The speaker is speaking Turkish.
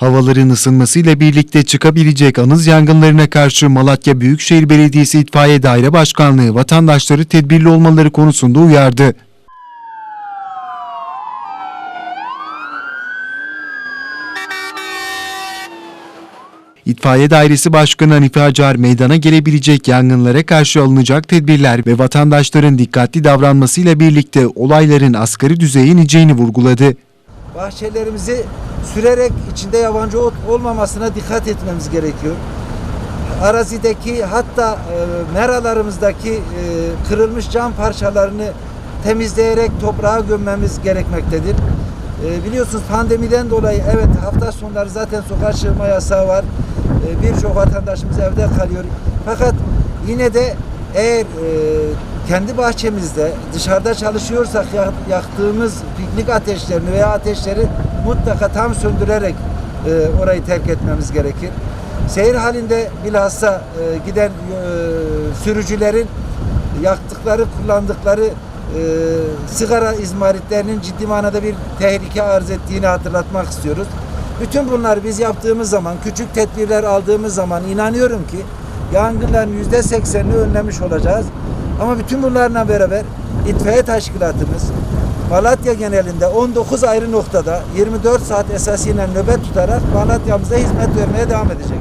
Havaların ısınmasıyla birlikte çıkabilecek anız yangınlarına karşı Malatya Büyükşehir Belediyesi İtfaiye Daire Başkanlığı vatandaşları tedbirli olmaları konusunda uyardı. İtfaiye Dairesi Başkanı Hanife Acar meydana gelebilecek yangınlara karşı alınacak tedbirler ve vatandaşların dikkatli davranmasıyla birlikte olayların asgari düzeye ineceğini vurguladı. Bahçelerimizi sürerek içinde yabancı ot olmamasına dikkat etmemiz gerekiyor. Arazideki hatta e, meralarımızdaki e, kırılmış cam parçalarını temizleyerek toprağa gömmemiz gerekmektedir. E, biliyorsunuz pandemiden dolayı evet hafta sonları zaten sokağa çıkma yasağı var. E, Birçok vatandaşımız evde kalıyor. Fakat yine de eğer e, kendi bahçemizde dışarıda çalışıyorsak yak- yaktığımız piknik ateşlerini veya ateşleri mutlaka tam söndürerek e, orayı terk etmemiz gerekir. Seyir halinde bilhassa e, giden e, sürücülerin yaktıkları, kullandıkları e, sigara izmaritlerinin ciddi manada bir tehlike arz ettiğini hatırlatmak istiyoruz. Bütün bunları biz yaptığımız zaman, küçük tedbirler aldığımız zaman inanıyorum ki yangınların yüzde seksenini önlemiş olacağız. Ama bütün bunlarla beraber itfaiye teşkilatımız Malatya genelinde 19 ayrı noktada 24 saat esasıyla nöbet tutarak Malatya'mıza hizmet vermeye devam edecek.